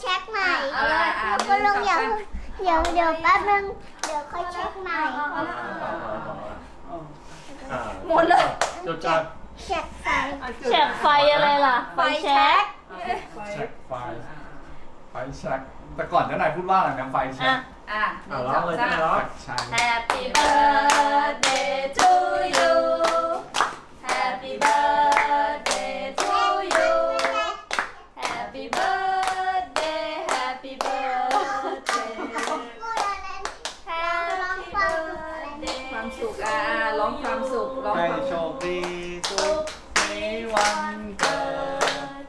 เช็คใหม่เอาอะไรอะคุณลุงหนึ่เดี๋ยวงสองสามเดี๋ยวเดี๋ยวแป๊บนึงเดี๋ยวค่อยเช็คใหม่อ่าหมดเลยจดจัดเช็คไฟแฉกไฟอะไรล่ะ ไฟแช็กเช็คไฟไฟแช็คแต่ก่อนเจ้านายพูดว่าอะไรนะไฟแช็อะคอะหอ่านึ่งร้สอองงเลยสาใช่มไหมร้องใความสุขอะอะร้องความสุขร้องให้ความโชสุขคดีทุกในวันเกิด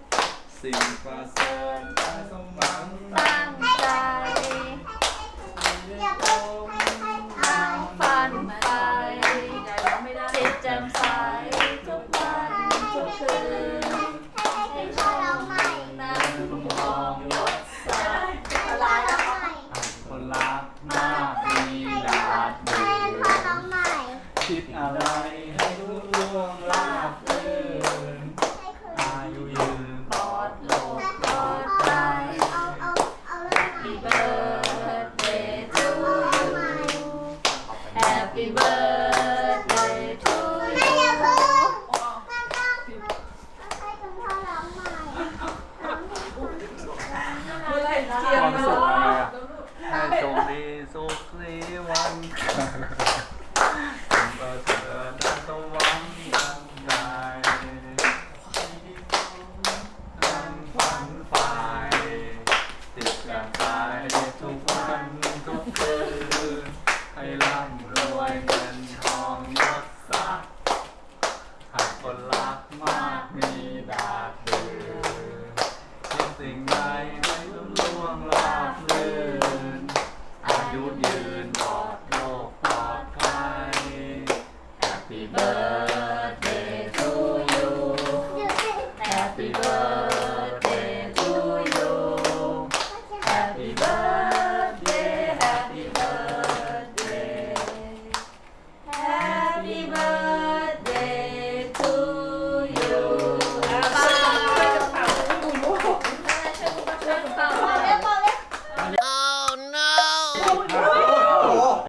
สิ่งประเสริฐได้สมหวังตั้งใจอย่าเพิ่งให้ให้ทายฝันไปจิตแจ่มใสทุกวันทุกคืน คิดอะไรให้รู้ล่วงลาบลื่นอายุยืนปลอดโลกปลอดภัย Happy birthday to you Happy birthday to you ความสุข ร่ำรวยเงินทองยศศักหากคนรักมากมีดาดเดือคิดสิ่งใดไม่ล้มล่วงลาบเลื